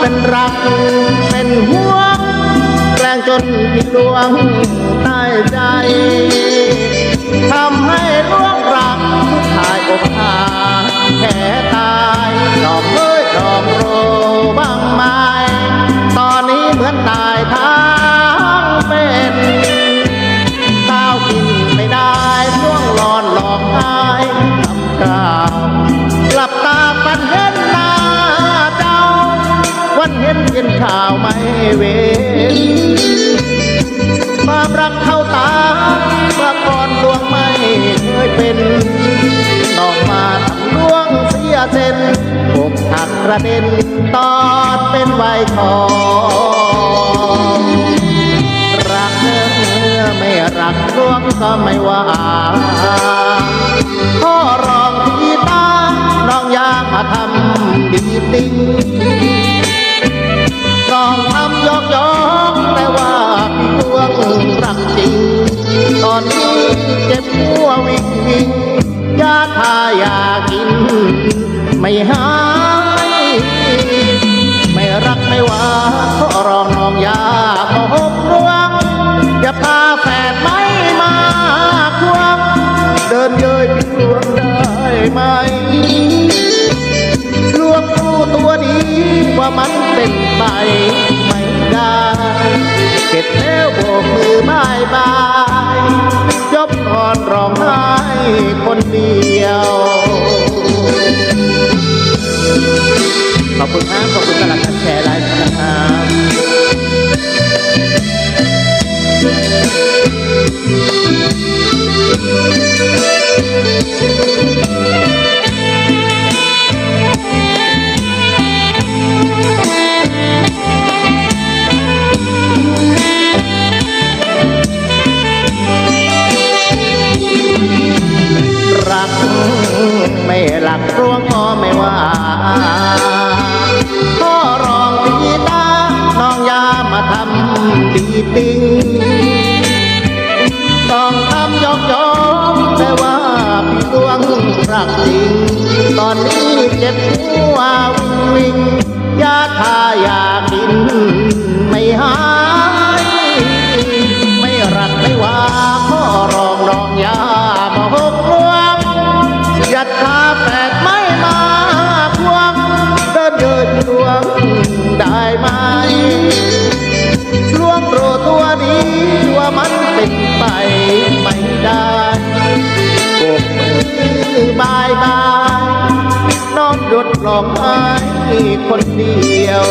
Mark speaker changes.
Speaker 1: เป็นรัก เป็นห่วงแกล้งจนผิดดวงใต้ใจทำให้ล่วงรักทายอกหาแค่ตา วันเห็นกินข้าวไม่เว้นความรักเข้าตาเมื่อก่อนดวงไม่เคยเป็นน้องมาทำดวงเสียเส้นอกหักกระเด็นตอนเป็นไวทองรักเมื่อไม่รักดวงก็ไม่ว่าาทายากกิน ไม่หาย ไม่รักไม่ว่าขอร้องน้องอย่าโมหกรวงอย่าพาแฟนไม่มาควงเดินเย้ยพี่ดวงได้ไหมลวงรู้ตัวดีว่ามันเป็นไปไม่ได้เก็บแล้วโบกมือบายบายยบก่อนร้องไห้คนเดียว อบคุณครับขอบคุณสำหรับ ติงต้องทำยอกยอกแต่ว่าพี่ดวงรักจริง ตอนนี้เจ็บหัววิ่งยาทายากิน ไม่หาย ไม่รักไม่ว่าพ่อรองรองยามาหกรวงยัดขาแปดไม่มาพวงเดินเดินดวงได้ไหม เป็นไปไม่ได้โบกมือบายบายน้องหยดหลองไห้คนเดียว